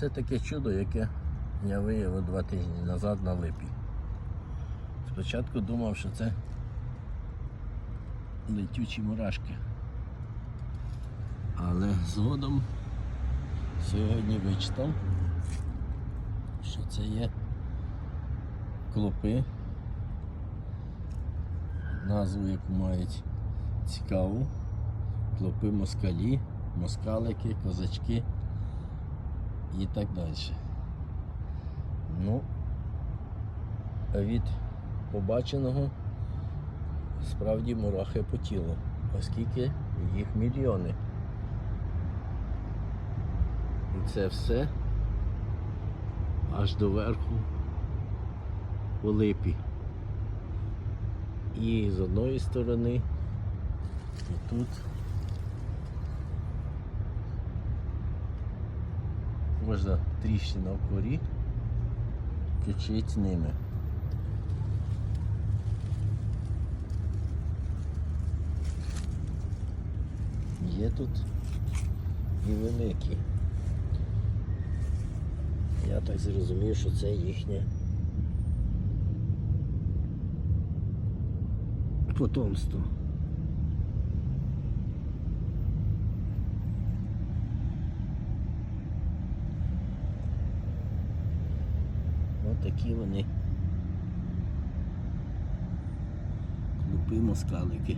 Це таке чудо, яке я виявив два тижні назад на липі. Спочатку думав, що це летючі мурашки. Але згодом сьогодні вичитав, що це є клопи, назву яку мають цікаву. Клопи москалі, москалики, козачки і так далі. Ну, від побаченого справді мурахи по тілу, оскільки їх мільйони. І це все аж до верху у липі. І з одної сторони, і тут. Можна тріщина в корі течить ними. Є тут і великі. Я так зрозумів, що це їхнє потомство. Ось такі вони. клюпи москалики.